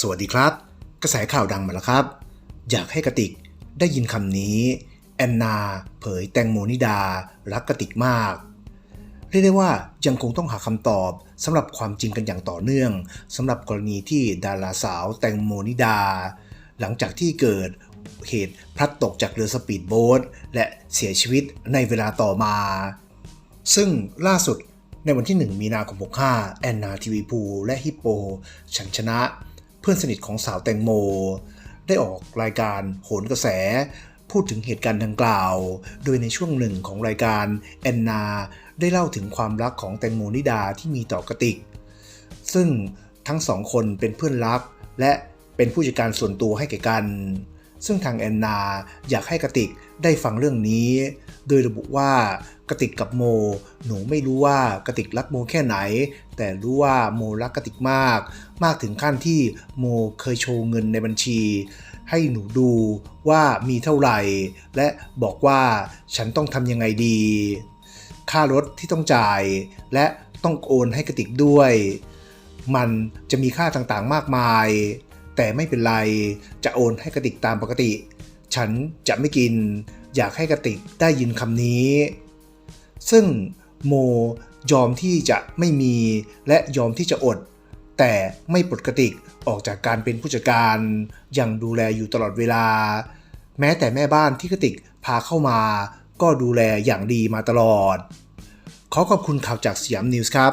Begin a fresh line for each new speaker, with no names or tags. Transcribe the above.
สวัสดีครับ กระแสข่าวดังมาแล้วครับ อยากให้กระติกได้ยินคำนี้ แอนนา เผยแตงโมนิดา รักกระติกมาก เรียกได้ว่ายังคงต้องหาคำตอบสำหรับความจริงกันอย่างต่อเนื่องสำหรับกรณีที่ดาราสาวแตงโมนิดา หลังจากที่เกิดเหตุพลัดตกจากเรือสปีดโบ๊ทและเสียชีวิตในเวลาต่อมา ซึ่งล่าสุดในวันที่ 1 มีนาคม 65 แอนนาทีวีพูและฮิปโปฉันชนะ เพื่อนสนิทของสาวแตงโม ได้ออกรายการโหนกระแส พูดถึงเหตุการณ์ดังกล่าว โดยในช่วงหนึ่งของรายการแอนนา ได้เล่าถึงความรักของแตงโมนิดาที่มีต่อกระติก ซึ่งทั้งสองคนเป็นเพื่อนรักและเป็นผู้จัดการส่วนตัวให้แก่กัน ซึ่งทางแอนนาอยากให้กระติกได้ฟังเรื่องนี้ โดยระบุว่ากระติกกับโม หนูไม่รู้ว่ากระติกรักโมแค่ไหน แต่รู้ว่าโมรักกระติกมาก มากถึงขั้นที่โมเคยโชว์เงินในบัญชี ให้หนูดูว่ามีเท่าไหร่ และบอกว่าฉันต้องทำยังไงดี ค่ารถที่ต้องจ่าย และต้องโอนให้กระติกด้วย มันจะมีค่าต่างๆมากมาย แต่ไม่เป็นไร จะโอนให้กระติกตามปกติ ฉันจะไม่กิน อยากให้กระติกได้ยินคำนี้ ซึ่งโมยอมที่จะไม่มีและยอมที่จะอด แต่ไม่ปลดกระติกออกจากการเป็นผู้จัดการ ยังดูแลอยู่ตลอดเวลา แม้แต่แม่บ้านที่กระติกพาเข้ามา ก็ดูแลอย่างดีมาตลอด ขอขอบคุณข่าวจากสยามนิวส์ครับ